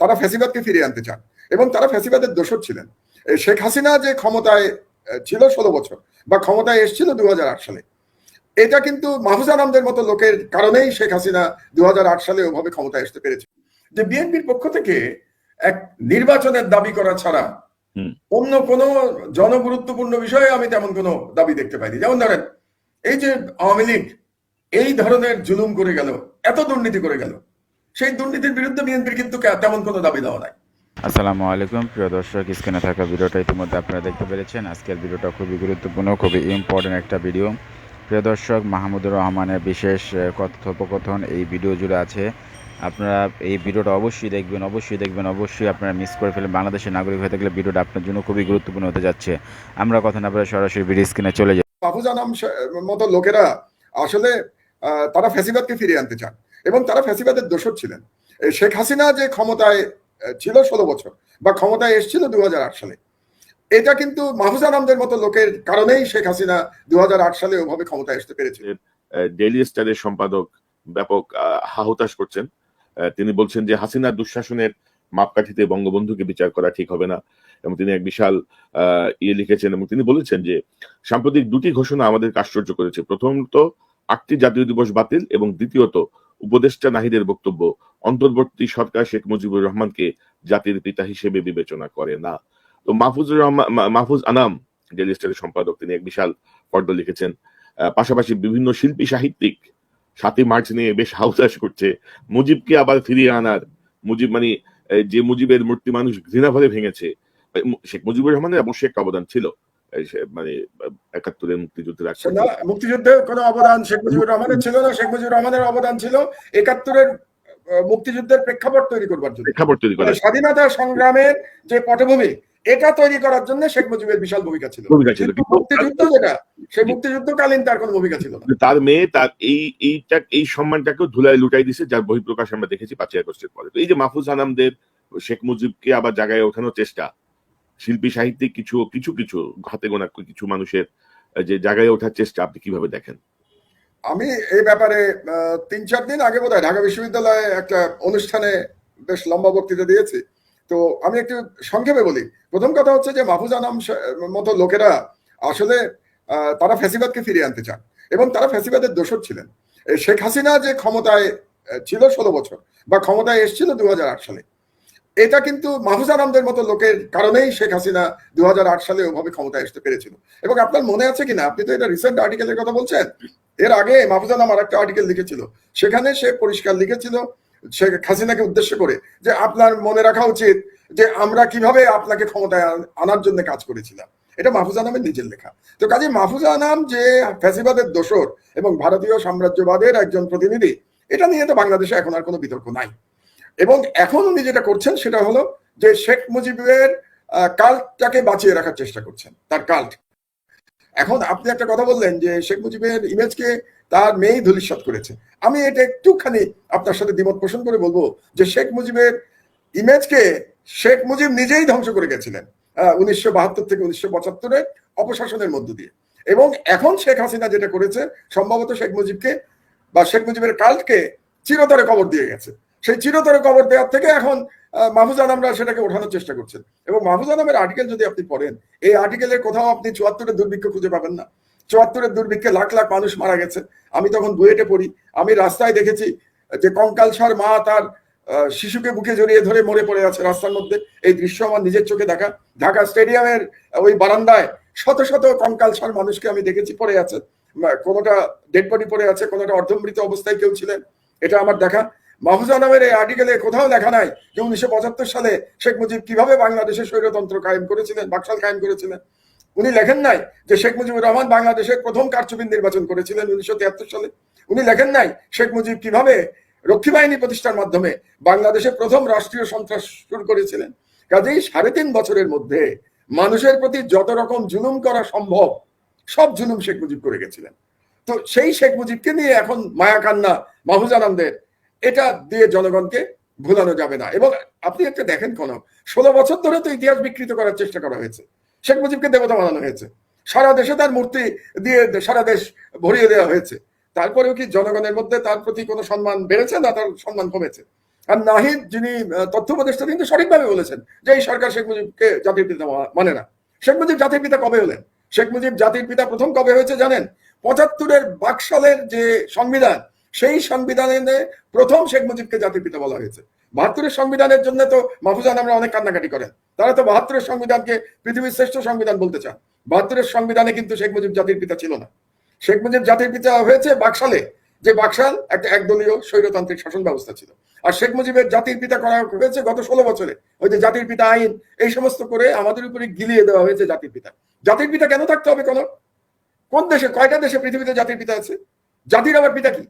তারা ফ্যাসিবাদকে ফিরিয়ে আনতে চান। এবং তারা ফ্যাসিবাদের দোষর ছিলেন। শেখ হাসিনা যে ক্ষমতায় ছিল ষোলো বছর বা ক্ষমতায় এসেছিল দু হাজার আট সালে এটা কিন্তু মাহফুজ আনামদের মতো লোকের কারণেই শেখ হাসিনা দু হাজার আট সালে ওভাবে ক্ষমতায় আসতে পেরেছে। যে বিএনপির পক্ষ থেকে এক নির্বাচনের দাবি করা ছাড়া অন্য কোনো জনগুরুত্বপূর্ণ বিষয়ে আমি তেমন কোনো দাবি দেখতে পাইনি। যেমন ধরেন এই যে আওয়ামী লীগ এই ধরনের জুলুম করে গেল এত দুর্নীতি করে গেল সেই দুর্নীতির বিরুদ্ধে বিএনপির কিন্তু তেমন কোনো দাবি দেওয়া নাই। আসসালামু আলাইকুম। প্রিয় দর্শক স্ক্রিনে থাকা ভিডিওটা ইতিমধ্যে আপনারা দেখতে পেরেছেন। আজকের ভিডিওটা খুবই গুরুত্বপূর্ণ খুবই ইম্পর্টেন্ট একটা ভিডিও। প্রিয় দর্শক মাহমুদুর রহমানের বিশেষ কথোপকথন এই ভিডিও জুড়ে আছে। আপনারা এই ভিডিওটা অবশ্যই দেখবেন অবশ্যই দেখবেন অবশ্যই আপনারা মিস করে ফেলেন বাংলাদেশের নাগরিক হয়ে থাকলে ভিডিওটা আপনার জন্য খুবই গুরুত্বপূর্ণ হতে যাচ্ছে। আমরা কথা না বলে সরাসরি ভিডিও স্ক্রিনে চলে যাই। আনাম মতো লোকেরা আসলে তারা ফ্যাসিবাদকে ফিরিয়ে আনতে চান। এবং তারা ফ্যাসিবাদের দোষর ছিলেন। শেখ হাসিনা যে ক্ষমতায় ছিল ষোলো বছর বা ক্ষমতায় এসেছিল দু সালে, এটা কিন্তু মাহফুজ আনামদের মতো লোকের কারণেই শেখ হাসিনা দু সালে ওভাবে ক্ষমতায় আসতে পেরেছিল। ডেইলি স্টারের সম্পাদক ব্যাপক হাহুতাশ করছেন। তিনি বলছেন যে হাসিনা দুঃশাসনের মাপকাঠিতে বঙ্গবন্ধুকে বিচার করা ঠিক হবে না এবং তিনি এক বিশাল ইয়ে লিখেছেন এবং তিনি বলেছেন যে সাম্প্রতিক দুটি ঘোষণা আমাদেরকে আশ্চর্য করেছে। প্রথমত আটটি জাতীয় দিবস বাতিল এবং দ্বিতীয়ত উপদেষ্টা নাহিদের বক্তব্য, অন্তর্বর্তী সরকার শেখ মুজিবুর রহমানকে জাতির পিতা হিসেবে বিবেচনা করে না। তো মাহফুজুর রহমান মাহফুজ আনাম ডেইলি স্টারের সম্পাদক, তিনি এক বিশাল ফর্দ লিখেছেন। পাশাপাশি বিভিন্ন শিল্পী সাহিত্যিক সাতই মার্চ নিয়ে বেশ হাউতাস করছে। মুজিবকে আবার ফিরিয়ে আনার, মুজিব মানে যে মুজিবের মূর্তি মানুষ ঘৃণা ভরে ভেঙেছে শেখ মুজিবুর রহমানের অবশ্যই একটা অবদান ছিল। মানে একাত্তরের মুক্তিযুদ্ধের মুক্তিযুদ্ধে কোনো অবদান শেখ মুজিবুর রহমানের ছিল না। শেখ মুজিবুর রহমানের অবদান ছিল একাত্তরের মুক্তিযুদ্ধের প্রেক্ষাপট তৈরি করবার জন্য। প্রেক্ষাপট তৈরি করা মানে স্বাধীনতা সংগ্রামের যে পটভূমি এটা তৈরি করার জন্য শেখ মুজিবের বিশাল ভূমিকা ছিল। ভূমিকা ছিল। মুক্তিযুদ্ধ যেটা সেই মুক্তিযুদ্ধকালীন তার কোনো ভূমিকা ছিল না। তার মেয়ে তার এই এইটা এই সম্মানটাকে ধুলায় লুটাই দিছে যার বহিঃপ্রকাশ আমরা দেখেছি পাঁচই আগস্টের পরে। তো এই যে মাহফুজ আনামদের শেখ মুজিবকে আবার জায়গায় ওঠানোর চেষ্টা শিল্পী সাহিত্যিক কিছু কিছু কিছু হাতে গোনা কিছু মানুষের যে জায়গায় ওঠার চেষ্টা আপনি কীভাবে দেখেন? আমি এই ব্যাপারে তিন, চার দিন আগে বোধহয় ঢাকা বিশ্ববিদ্যালয়ে একটা অনুষ্ঠানে বেশ লম্বা বক্তৃতা দিয়েছি। তো আমি একটু সংক্ষেপে বলি। প্রথম কথা হচ্ছে যে মাহফুজ আনাম মতো লোকেরা আসলে তারা ফ্যাসিবাদকে ফিরিয়ে আনতে চান এবং তারা ফ্যাসিবাদের দোষর ছিলেন। শেখ হাসিনা যে ক্ষমতায় ছিল ষোলো বছর বা ক্ষমতায় এসেছিল দু সালে। এটা কিন্তু মাহফুজ আনামদের মতো লোকের কারণেই শেখ হাসিনা দু হাজার আট সালে ওভাবে ক্ষমতায় আসতে পেরেছিল। এবং আপনার মনে আছে কিনা? আপনি তো এটা রিসেন্ট আর্টিকেলের কথা বলছেন। এর আগে মাহফুজ আনাম আর একটা আর্টিকেল লিখেছিল। সেখানে সে পরিষ্কার লিখেছিল শেখ হাসিনাকে উদ্দেশ্য করে যে আপনার মনে রাখা উচিত যে আমরা কীভাবে আপনাকে ক্ষমতায় আনার জন্য কাজ করেছিলাম। এটা মাহফুজ আনামের নিজের লেখা। তো কাজে মাহফুজ আনাম যে ফ্যাসিবাদের দোসর এবং ভারতীয় সাম্রাজ্যবাদের একজন প্রতিনিধি, এটা নিয়ে তো বাংলাদেশে এখন আর কোনো বিতর্ক নাই। এবং এখন উনি যেটা করছেন সেটা হলো যে শেখ মুজিবের কাল্টটাকে বাঁচিয়ে রাখার চেষ্টা করছেন, তার কাল্ট। এখন আপনি একটা কথা বললেন যে শেখ মুজিবের ইমেজকে তার মেয়েই ধূলিসাৎ করেছে। আমি এটা একটুখানি আপনার সাথে দ্বিমত পোষণ করে বলব যে শেখ মুজিবের ইমেজকে শেখ মুজিব নিজেই ধ্বংস করে গেছিলেন উনিশশো বাহাত্তর থেকে উনিশশো পঁচাত্তরের অপশাসনের মধ্য দিয়ে। এবং এখন শেখ হাসিনা যেটা করেছে, সম্ভবত শেখ মুজিবকে বা শেখ মুজিবের কাল্টকে চিরতরে কবর দিয়ে গেছে। সেই চিরতরে কবর দেওয়ার থেকে এখন মাহফুজ আনামরা সেটাকে ওঠানোর চেষ্টা করছেন। এবং মাহফুজ আনামের আর্টিকেল যদি আপনি পড়েন, এই আর্টিকেলের কোথাও আপনি চুয়াত্তরের দুর্ভিক্ষ খুঁজে পাবেন না। চুয়াত্তরের দুর্ভিক্ষে লাখ লাখ মানুষ মারা গেছে। আমি তখন বুয়েটে পড়ি। আমি রাস্তায় দেখেছি যে কঙ্কালসার মা তার শিশুকে বুকে জড়িয়ে ধরে মরে পড়ে আছে রাস্তার মধ্যে। এই দৃশ্য আমার নিজের চোখে দেখা। ঢাকা স্টেডিয়ামের ওই বারান্দায় শত শত কঙ্কালসার মানুষকে আমি দেখেছি পড়ে আছে। কোনোটা ডেড বডি পড়ে আছে, কোনোটা অর্ধমৃত অবস্থায় কেউ ছিলেন, এটা আমার দেখা। মাহফুজা নামের এই আর্টিকেলে কোথাও লেখা নাই যে উনিশশো পঁচাত্তর সালে শেখ মুজিব কীভাবে বাংলাদেশের স্বৈরতন্ত্র কায়েম করেছিলেন, বাকশাল কায়েম করেছিলেন। উনি লেখেন নাই যে শেখ মুজিবুর রহমান বাংলাদেশের প্রথম কারচুপির নির্বাচন করেছিলেন উনিশশো তিয়াত্তর সালে। উনি লেখেন নাই শেখ মুজিব কীভাবে রক্ষী বাহিনী প্রতিষ্ঠার মাধ্যমে বাংলাদেশে প্রথম রাষ্ট্রীয় সন্ত্রাস শুরু করেছিলেন। কাজেই সাড়ে তিন বছরের মধ্যে মানুষের প্রতি যত রকম জুলুম করা সম্ভব, সব জুলুম শেখ মুজিব করে গেছিলেন। তো সেই শেখ মুজিবকে নিয়ে এখন মায়া কান্না এটা দিয়ে জনগণকে ভুলানো যাবে না। এবং আপনি একটা দেখেন কোন ষোলো বছর ধরে তো ইতিহাস বিকৃত করার চেষ্টা করা হয়েছে। শেখ মুজিবকে দেবতা বানানো হয়েছে। সারা দেশে তার মূর্তি দিয়ে সারা দেশ ভরিয়ে দেওয়া হয়েছে। তারপরেও কি জনগণের মধ্যে তার প্রতি কোনো সম্মান বেড়েছে না তার সম্মান কমেছে? আর নাহিদ যিনি তথ্য উপদেষ্টা, তিনি তো সঠিকভাবে বলেছেন যে এই সরকার শেখ মুজিবকে জাতির পিতা মানে না। শেখ মুজিব জাতির পিতা কবে হলেন? শেখ মুজিব জাতির পিতা প্রথম কবে হয়েছে জানেন? পঁচাত্তরের বাকশালের যে সংবিধান সেই সংবিধানে প্রথম শেখ মুজিবকে জাতির পিতা বলা হয়েছে। বাহাত্তরের সংবিধানের জন্য তো মাহফুজান আমরা অনেক কান্নাকাটি করেন। তারা তো বাহাত্তরের সংবিধানকে পৃথিবীর শ্রেষ্ঠ সংবিধান বলতে চান। বাহাত্তরের সংবিধানে কিন্তু শেখ মুজিব জাতির পিতা ছিল না। শেখ মুজিব জাতির পিতা হয়েছে বাকশালে, যে বাকশাল একটা একদলীয় স্বৈরতান্ত্রিক শাসন ব্যবস্থা ছিল। আর শেখ মুজিবের জাতির পিতা করা হয়েছে গত ষোলো বছরে। ওই যে জাতির পিতা আইন, এই সমস্ত করে আমাদের উপরে গিলিয়ে দেওয়া হয়েছে জাতির পিতা। জাতির পিতা কেন থাকতে হবে কোন কোন দেশে, কয়টা দেশে পৃথিবীতে জাতির পিতা আছে? জাতির আবার পিতা কি?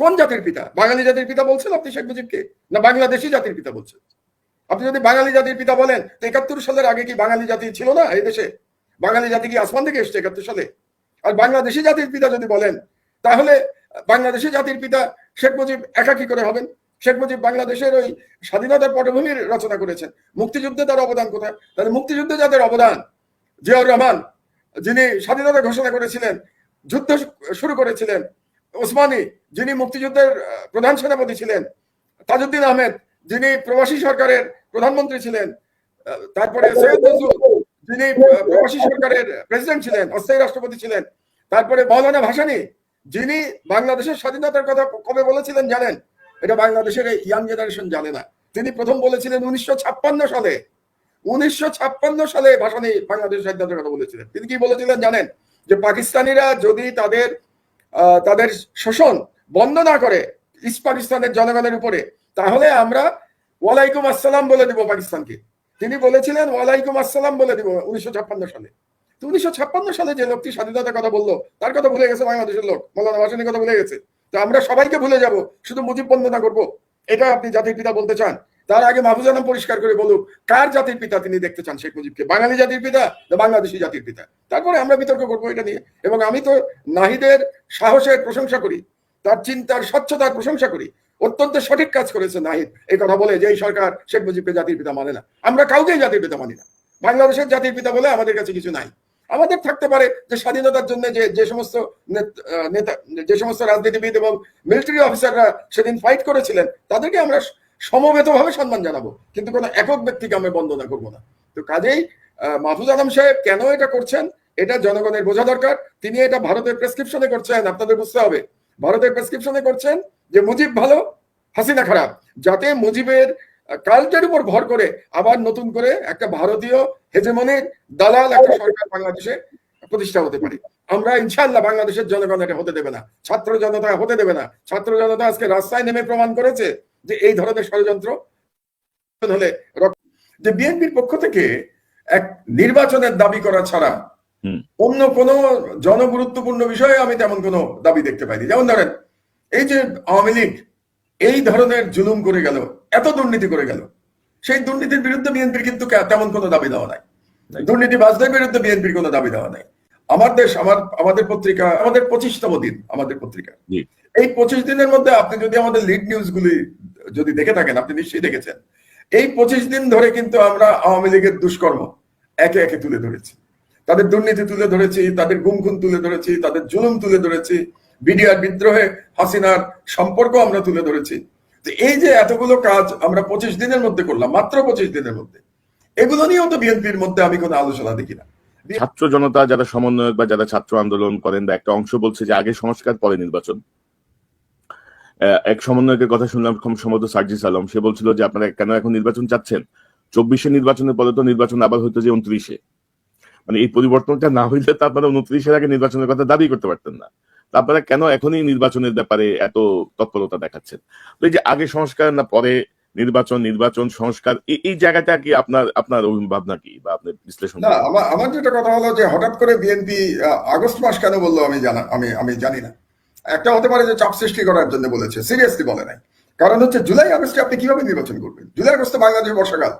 কোন জাতির পিতা? বাঙালি জাতির পিতা বলছেন আপনি শেখ মুজিবকে? না বাংলাদেশি জাতির পিতা বলছেন? আপনি যদি বাঙালি জাতির পিতা বলেন, তো একাত্তর সালের আগে কি বাঙালি জাতি ছিল না এই দেশে? বাঙালি জাতি কি আসমান থেকে এসছে একাত্তর সালে? আর বাংলাদেশি জাতির পিতা যদি বলেন, তাহলে বাংলাদেশি জাতির পিতা শেখ মুজিব একা কি করে হবেন? শেখ মুজিব বাংলাদেশের ওই স্বাধীনতার পটভূমির রচনা করেছেন। মুক্তিযুদ্ধে তার অবদান কোথায়? তাহলে মুক্তিযুদ্ধে যাদের অবদান, জিয়াউর রহমান, যিনি স্বাধীনতা ঘোষণা করেছিলেন, যুদ্ধ শুরু করেছিলেন ওসমানী, যিনি মুক্তিযুদ্ধের প্রধান সেনাপতি ছিলেন, তাজউদ্দিন আহমেদ, যিনি প্রবাসী সরকারের প্রধানমন্ত্রী ছিলেন তারপরে সৈয়দ নজরুল, যিনি প্রবাসী সরকারের প্রেসিডেন্ট ছিলেন, অস্থায়ী রাষ্ট্রপতি ছিলেন, তারপরে মৌলানা ভাসানী, যিনি বাংলাদেশের স্বাধীনতার কথা কবে বলেছিলেন জানেন? এটা বাংলাদেশের ইয়াং জেনারেশন জানে না। তিনি প্রথম বলেছিলেন উনিশশো ছাপ্পান্ন সালে, উনিশশো ছাপ্পান্ন সালে ভাসানী বাংলাদেশের স্বাধীনতার কথা বলেছিলেন। তিনি কি বলেছিলেন জানেন? যে পাকিস্তানিরা যদি তাদের তাদের শোষণ বন্ধ না করে ইস্ট পাকিস্তানের জনগণের উপরে। তাহলে আমরা ওয়ালাইকুম আসসালাম বলে দিব পাকিস্তানকে। তিনি বলেছিলেন, ওয়ালাইকুম আসসালাম বলে দিব উনিশশো ছাপ্পান্ন সালে। তো উনিশশো ছাপ্পান্ন সালে যে লোকটি স্বাধীনতার কথা বলল, তার কথা ভুলে গেছে বাংলাদেশের লোক। মৌলানা কথা ভুলে গেছে। তো আমরা সবাইকে ভুলে যাব, শুধু মুজিব বন্দনা করব। এটা আপনি জাতির পিতা বলতে চান। তার আগে মাহফুজানাম পরিষ্কার করে বলুক, কার জাতির পিতা তিনি দেখতে চান শেখ মুজিবকে? বাঙালি জাতির পিতা না বাংলাদেশি জাতির পিতা? তারপরে আমরা বিতর্ক করব এটা নিয়ে। এবং আমি তো নাহিদের সাহসের প্রশংসা করি, তার চিন্তার স্বচ্ছতার প্রশংসা করি। অত্যন্ত সঠিক কাজ করেছে নাহিদ। এই কথা বলে যে এই সরকার শেখ মুজিবকে জাতির পিতা মানে না। আমরা কাউকেই জাতির পিতা মানি না। বাংলাদেশের জাতির পিতা বলে আমাদের কাছে কিছু নাই। আমাদের থাকতে পারে যে স্বাধীনতার জন্য যে যে সমস্ত নেতা যে সমস্ত রাজনীতিবিদ এবং মিলিটারি অফিসাররা সেদিন ফাইট করেছিলেন, তাদেরকে আমরা সমবেতভাবে সম্মান জানাব। কিন্তু কোনো একক ব্যক্তিকে আমরা বন্দনা করব না। তো কাজেই মাহফুজ আলম সাহেব কেন এটা করছেন, এটা জনগণের বোঝা দরকার। তিনি এটা ভারতের প্রেসক্রিপশনে করছেন, আপনাদের বুঝতে হবে। ভারতের প্রেসক্রিপশনে করছেন যে মুজিব ভালো, হাসিনা খারাপ। যাতে মুজিবের কালচার উপর ভর করে আবার নতুন করে একটা ভারতীয় হেজেমনের দালাল একটা সরকার বাংলাদেশে প্রতিষ্ঠা হতে পারে। আমরা ইনশাল্লাহ বাংলাদেশের জনগণ এটা হতে দেবে না। ছাত্র জনতা হতে দেবে না। ছাত্র জনতা আজকে রাস্তায় নেমে প্রমাণ করেছে যে এই ধরনের ষড়যন্ত্র হলে যে বিএনপির পক্ষ থেকে এক নির্বাচনের দাবি করা ছাড়া অন্য কোনো জনগুরুত্বপূর্ণ বিষয়ে আমি তেমন কোনো দাবি দেখতে পাইনি। যেমন ধরেন এই যে আওয়ামী লীগ এই ধরনের জুলুম করে গেল এত দুর্নীতি করে গেল সেই দুর্নীতির বিরুদ্ধে বিএনপির কিন্তু তেমন কোনো দাবি দেওয়া নাই। দুর্নীতি দুর্নীতিবাজদের বিরুদ্ধে বিএনপির কোনো দাবি দেওয়া নাই। আমার দেশ আমার আমাদের পত্রিকা আমাদের পঁচিশতম দিন আমাদের পত্রিকা। এই পঁচিশ দিনের মধ্যে আপনি যদি আমাদের লিড নিউজ গুলি যদি দেখে থাকেন, আপনি নিশ্চয়ই দেখেছেন। এই পঁচিশ দিন ধরে কিন্তু আমরা আওয়ামী লীগের দুষ্কর্ম একে একে তুলে ধরেছি। তাদের দুর্নীতি তুলে ধরেছি, তাদের গুমখুন তুলে ধরেছি, তাদের জুলুম তুলে ধরেছি, বিডিআর বিদ্রোহে হাসিনার সম্পর্ক আমরা তুলে ধরেছি। এই যে এতগুলো কাজ আমরা পঁচিশ দিনের মধ্যে করলাম, মাত্র পঁচিশ দিনের মধ্যে, এগুলো নিয়েও তো বিএনপির মধ্যে আমি কোনো আলোচনা দেখি না। ছাত্র জনতা, যারা সমন্বয়ক বা যারা ছাত্র আন্দোলন করেন বা একটা অংশ বলছে যে আগে সংস্কার, পরে নির্বাচন। এক সমন্বয়কের কথা শুনলাম সম্ভবত সার্জিস আলম। সে বলছিল যে আপনারা কেন এখন নির্বাচন চাচ্ছেন? চব্বিশে নির্বাচনের পরে তো নির্বাচন আবার হইতো যে উনত্রিশে। মানে এই পরিবর্তনটা না হইলে তো আপনারা উনত্রিশের আগে নির্বাচনের কথা দাবি করতে পারতেন না। তো আপনারা কেন এখনই নির্বাচনের ব্যাপারে এত তৎপরতা দেখাচ্ছেন? তো এই যে আগে সংস্কার না পরে নির্বাচন নির্বাচন সংস্কার এই- এই জায়গাটা কি আপনার আপনার ভাবনা কি বা আপনার বিশ্লেষণ আমার আমার যেটা কথা হলো যে হঠাৎ করে বিএনপি আগস্ট মাস কেন বলল আমি জানা আমি আমি জানি না। একটা হতে পারে যে চাপ সৃষ্টি করার জন্য বলেছে সিরিয়াসলি বলে নাই। কারণ হচ্ছে জুলাই আগস্টে আপনি কীভাবে নির্বাচন করবেন? জুলাই আগস্টে বাংলাদেশ বর্ষাকাল।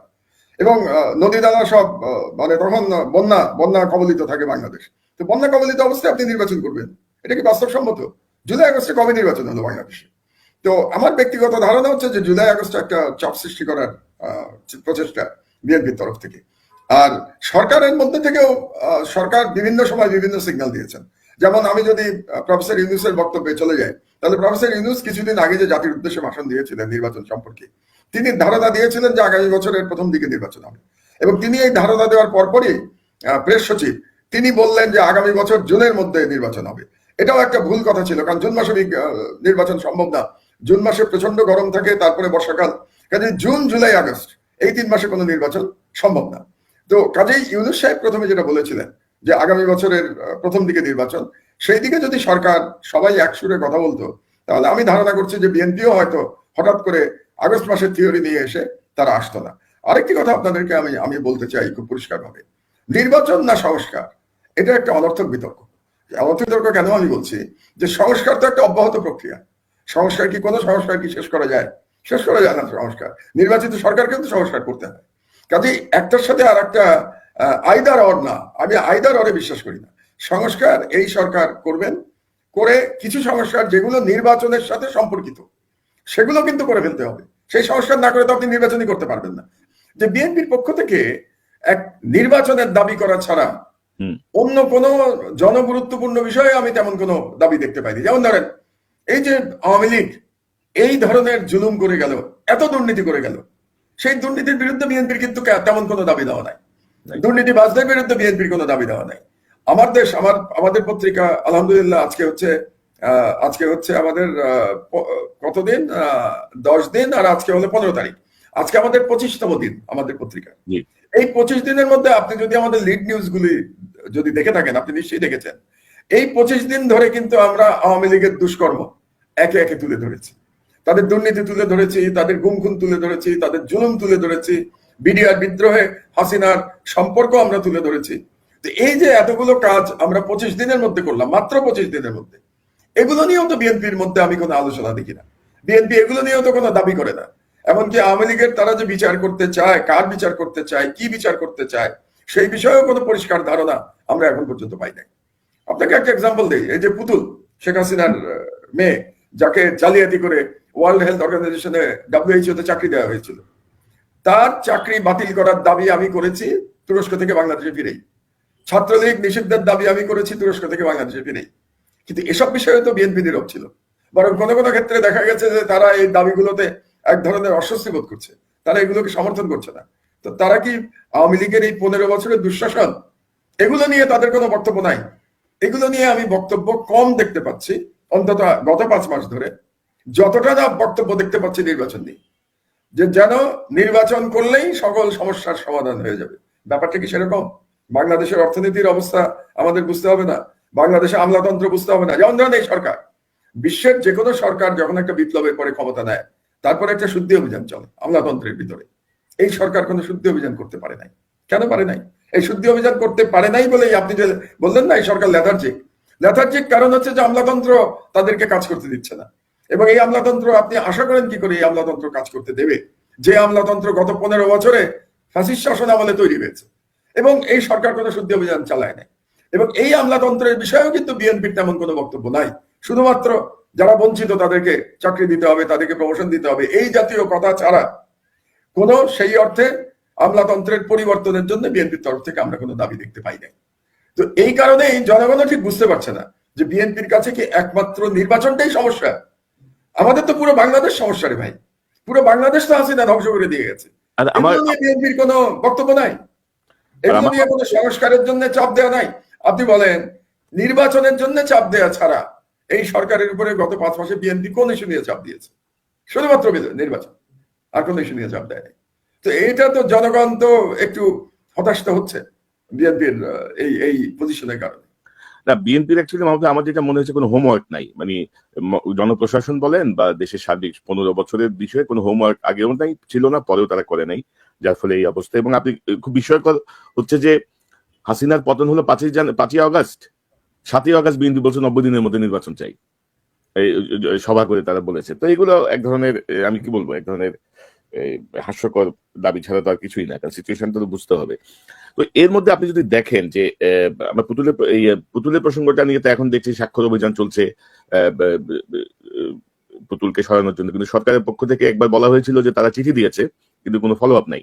এবং নদী নালা সব মানে তখন বন্যা বন্যা কবলিত থাকে বাংলাদেশ। তো বন্যা কবলিত অবস্থায় আপনি নির্বাচন করবেন। এটা কি বাস্তবসম্মত? জুলাই আগস্টে কবে নির্বাচন হলো বাংলাদেশে? তো আমার ব্যক্তিগত ধারণা হচ্ছে যে জুলাই আগস্টে একটা চাপ সৃষ্টি করার প্রচেষ্টা বিএনপির তরফ থেকে। আর সরকারের মধ্যে থেকেও সরকার বিভিন্ন সময় বিভিন্ন সিগন্যাল দিয়েছেন। যেমন আমি যদি প্রফেসর ইউনুসের বক্তব্যে চলে যাই, তাহলে প্রফেসর ইউনুস কিছুদিন আগে যে জাতির উদ্দেশ্যে ভাষণ দিয়েছিলেন নির্বাচন সম্পর্কে, তিনি ধারণা দিয়েছিলেন যে আগামী বছরের প্রথম দিকে নির্বাচন হবে। এবং তিনি এই ধারণা দেওয়ার পরপরই প্রেস সচিব, তিনি বললেন যে আগামী বছর জুনের মধ্যে নির্বাচন হবে। এটাও একটা ভুল কথা ছিল, কারণ জুন মাসে নির্বাচন সম্ভব না। জুন মাসে প্রচণ্ড গরম থাকে, তারপরে বর্ষাকাল। কাজে জুন, জুলাই, আগস্ট, এই তিন মাসে কোনো নির্বাচন সম্ভব না। তো কাজেই ইউনুস সাহেব প্রথমে যেটা বলেছিলেন যে আগামী বছরের প্রথম দিকে নির্বাচন, সেই দিকে যদি সরকার সবাই একসুরে কথা বলতো, তাহলে আমি ধারণা করছি যে বিএনপিও হয়তো হঠাৎ করে আগস্ট মাসের থিওরি নিয়ে এসে তারা আসতো না। আরেকটি কথা আপনাদেরকে আমি আমি বলতে চাই খুব পরিষ্কারভাবে। নির্বাচন না সংস্কার, এটা একটা অনর্থক বিতর্ক। অনর্থক বিতর্ক কেন আমি বলছি? যে সংস্কার তো একটা অব্যাহত প্রক্রিয়া। সংস্কার কি কোনো সংস্কার কি শেষ করা যায়? শেষ করা যায় না সংস্কার। নির্বাচিত সরকারকে তো সংস্কার করতে হয়। কাজেই একটার সাথে আর একটা আইদার অর না। আমি আইদার অরে বিশ্বাস করি না। সংস্কার এই সরকার করবেন করে কিছু সংস্কার যেগুলো নির্বাচনের সাথে সম্পর্কিত সেগুলো কিন্তু করে ফেলতে হবে। সেই সংস্কার না করে তো আপনি নির্বাচনই করতে পারবেন না। যে বিএনপির পক্ষ থেকে এক নির্বাচনের দাবি করা ছাড়া অন্য কোনো জনগুরুত্বপূর্ণ বিষয়ে আমি তেমন কোনো দাবি দেখতে পাইনি। যেমন ধরেন এই যে আওয়ামী লীগ এই ধরনের জুলুম করে গেল এত দুর্নীতি করে গেল সেই দুর্নীতির বিরুদ্ধে বিএনপির কিন্তু তেমন কোনো দাবি দেওয়া নাই নাই। দুর্নীতিবাজদের বিরুদ্ধে বিএনপির কোনো দাবি দেওয়া নাই। আমার দেশ আমার আমাদের পত্রিকা আলহামদুলিল্লাহ আজকে হচ্ছে আজকে হচ্ছে আমাদের কতদিন? দশ দিন আর আজকে হলো পনেরো তারিখ। আজকে আমাদের পঁচিশতম দিন আমাদের পত্রিকা। এই পঁচিশ দিনের মধ্যে আপনি যদি আমাদের লিড নিউজ গুলি যদি দেখে থাকেন আপনি নিশ্চয়ই দেখেছেন। এই পঁচিশ দিন ধরে কিন্তু আমরা আওয়ামী লীগের দুষ্কর্ম একে একে তুলে ধরেছি। তাদের দুর্নীতি তুলে ধরেছি তাদের গুমখুন তুলে ধরেছি তাদের জুলুম তুলে ধরেছি বিডিআর বিদ্রোহে হাসিনার সম্পর্ক আমরা তুলে ধরেছি। তো এই যে এতগুলো কাজ আমরা পঁচিশ দিনের মধ্যে করলাম, মাত্র পঁচিশ দিনের মধ্যে, এগুলো নিয়েও তো বিএনপির মধ্যে আমি কোনো আলোচনা দেখি না। বিএনপি এগুলো নিয়েও তো কোনো দাবি করে না। এমনকি আওয়ামী লীগের তারা যে বিচার করতে চায়, কার বিচার করতে চায়, কি বিচার করতে চায়, সেই বিষয়েও কোনো পরিষ্কার ধারণা আমরা এখন পর্যন্ত পাই নাই। আপনাকে একটা এক্সাম্পল দিই, এই যে পুতুল, শেখ হাসিনার মেয়ে, যাকে জালিয়াতি করে ওয়ার্ল্ড হেলথ অর্গানাইজেশনে ডাব্লিউএইচও তে চাকরি দেওয়া হয়েছিল। তার চাকরি বাতিল করার দাবি আমি করেছি, তুরস্ক থেকে বাংলাদেশে ফিরেই। ছাত্রলীগ নিষিদ্ধের দাবি আমি করেছি, তুরস্ক থেকে বাংলাদেশে ফিরেই। কিন্তু এসব বিষয়ে তো বিএনপি নীরব ছিল। বরং কোনো কোনো ক্ষেত্রে দেখা গেছে যে তারা এই দাবিগুলোতে এক ধরনের অস্বস্তি বোধ করছে। তারা এগুলোকে সমর্থন করছে না। তো তারা কি আওয়ামী লীগের এই পনেরো বছরের দুঃশাসন, এগুলো নিয়ে তাদের কোনো বক্তব্য নাই? এগুলো নিয়ে আমি বক্তব্য কম দেখতে পাচ্ছি। অন্তত গত পাঁচ মাস ধরে যতটা না বক্তব্য দেখতে পাচ্ছি নির্বাচন নিয়ে। যে যেন নির্বাচন করলেই সকল সমস্যার সমাধান হয়ে যাবে। ব্যাপারটা কি সেরকম? বাংলাদেশের অর্থনীতির অবস্থা আমাদের বুঝতে হবে না। বাংলাদেশে আমলাতন্ত্র বুঝতে হবে না। যেমন ধরেন এই সরকার। বিশ্বের যে কোনো সরকার যখন একটা বিপ্লবের পরে ক্ষমতা নেয়, তারপরে একটা শুদ্ধি অভিযান চলে আমলাতন্ত্রের ভিতরে। এই সরকার কোনো শুদ্ধি অভিযান করতে পারে নাই। কেন পারে নাই? এই শুদ্ধি অভিযান করতে পারে নাই বলেই আপনি যে বললেন না, এই সরকার লেথার্জিক লেথার্জিক কারণ হচ্ছে যে আমলাতন্ত্র তাদেরকে কাজ করতে দিচ্ছে না। এবং এই আমলাতন্ত্র, আপনি আশা করেন কি করে এই আমলাতন্ত্র কাজ করতে দেবে? যে আমলাতন্ত্র গত পনেরো বছরে ফ্যাসিস্ট শাসন আমলে তৈরি হয়েছে। এবং এই সরকার কোনো শুদ্ধি অভিযান চালায় নাই। এবং এই আমলাতন্ত্রের বিষয়েও কিন্তু বিএনপির তেমন কোনো বক্তব্য নাই। শুধুমাত্র যারা বঞ্চিত তাদেরকে চাকরি দিতে হবে, তাদেরকে প্রমোশন দিতে হবে, এই জাতীয় কথা ছাড়া কোনো সেই অর্থে আমলাতন্ত্রের পরিবর্তনের জন্য বিএনপির তরফ থেকে আমরা কোনো দাবি দেখতে পাই নাই। তো এই কারণেই জনগণও ঠিক বুঝতে পারছে না যে বিএনপির কাছে কি একমাত্র নির্বাচনটাই সমস্যা? আমাদের তো পুরো বাংলাদেশ সমস্যা রে ভাই। পুরো বাংলাদেশ তো হাসিনা ধ্বংস করে দিয়ে গেছে। বিএনপির কোনো বক্তব্য নাই। এগুলো নিয়ে কোনো সংস্কারের জন্য চাপ দেওয়া নাই। আপনি বলেন নির্বাচনের জন্য চাপ দেওয়া ছাড়া এই সরকারের উপরে গত পাঁচ মাসে বিএনপি কোন ইস্যু নিয়ে চাপ দিয়েছে? শুধুমাত্র নির্বাচন। আর কোন ইস্যু নিয়ে চাপ দেয় নাই। তো এইটা তো জনগণ তো একটু হতাশ তো হচ্ছে বিএনপির এই এই পজিশনের কারণে। না বিএনপির অ্যাকচুয়ালি মাহমুদ আমার যেটা মনে হচ্ছে কোনো হোমওয়ার্ক নাই। মানে জনপ্রশাসন বলেন বা দেশের সার্বিক পনেরো বছরের বিষয়ে কোনো হোমওয়ার্ক আগেও নাই ছিল না পরেও তারা করে নাই যার ফলে এই অবস্থা। এবং আপনি খুব বিস্ময়কর হচ্ছে যে হাসিনার পতন হলো পাঁচই জান পাঁচই আগস্ট। সাতই আগস্ট বিএনপি বলছে নব্বই দিনের মধ্যে নির্বাচন চাই। সভা করে তারা বলেছে। তো এগুলো এক ধরনের আমি কি বলব? এক ধরনের এই, হাস্যকর দাবি ছাড়া তো আর কিছুই না, কারণ সিচুয়েশন তো বুঝতে হবে। তো এর মধ্যে আপনি যদি দেখেন যে আমরা পুতুলের পুতুলের প্রসঙ্গটা নিয়ে তো এখন দেখছি স্বাক্ষর অভিযান চলছে পুতুলকে সরানোর জন্য। কিন্তু সরকারের পক্ষ থেকে একবার বলা হয়েছিল যে তারা চিঠি দিয়েছে, কিন্তু কোনো ফলো আপ নাই।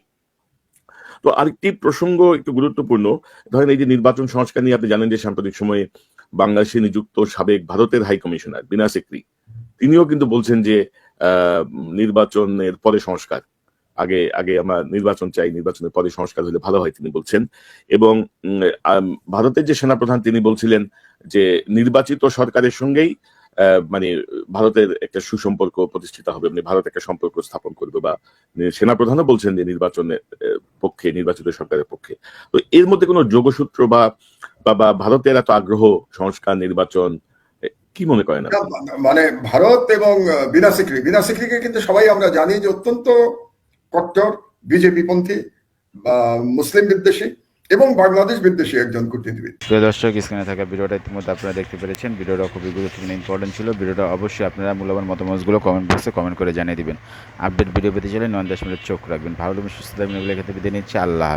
তো আরেকটি প্রসঙ্গ একটু গুরুত্বপূর্ণ। ধরেন এই যে নির্বাচন সংস্কার নিয়ে আপনি জানেন যে সাম্প্রতিক সময়ে বাংলাদেশে নিযুক্ত সাবেক ভারতের হাই কমিশনার বিনা সিকরি তিনিও কিন্তু বলছেন যে নির্বাচনের পরে সংস্কার। আগে আগে আমরা নির্বাচন চাই, নির্বাচনের পরে সংস্কার হলে ভালো হয় তিনি বলছেন। এবং ভারতের যে সেনাপ্রধান তিনি বলছিলেন যে নির্বাচিত সরকারের সঙ্গেই মানে ভারতের একটা সুসম্পর্ক প্রতিষ্ঠিত হবে মানে ভারত একটা সম্পর্ক স্থাপন করবে বা সেনাপ্রধানও বলছেন যে নির্বাচনের পক্ষে, নির্বাচিত সরকারের পক্ষে। তো এর মধ্যে কোনো যোগসূত্র বা বা ভারতের এত আগ্রহ সংস্কার, নির্বাচন কি মনে করেন না, মানে ভারত এবং বিনা সিকরি বিনা সিকরিকে কিন্তু সবাই আমরা জানি যে অত্যন্ত কট্টর বিজেপি পন্থী বা মুসলিম বিদ্বেষী এবং বাংলাদেশ বিদ্বেষী একজন কূটনীতিবিদ। প্রিয় দর্শক স্ক্রিনে থাকা ভিডিওটা ইতিমধ্যে আপনারা দেখতে পেরেছেন। ভিডিওটা খুবই গুরুত্বপূর্ণ ইম্পর্টেন্ট ছিল। ভিডিওটা অবশ্যই আপনারা মূল্যবান মতামতগুলো কমেন্ট বক্সে কমেন্ট করে জানিয়ে দিবেন। আপডেট ভিডিও পেতে চাইলে নয় দশ মিনিট চোখ রাখবেন। ভালো এবং সুস্থ থাকবেন। এগুলো ক্ষেত্রে বিদায় নিচ্ছে। আল্লাহ।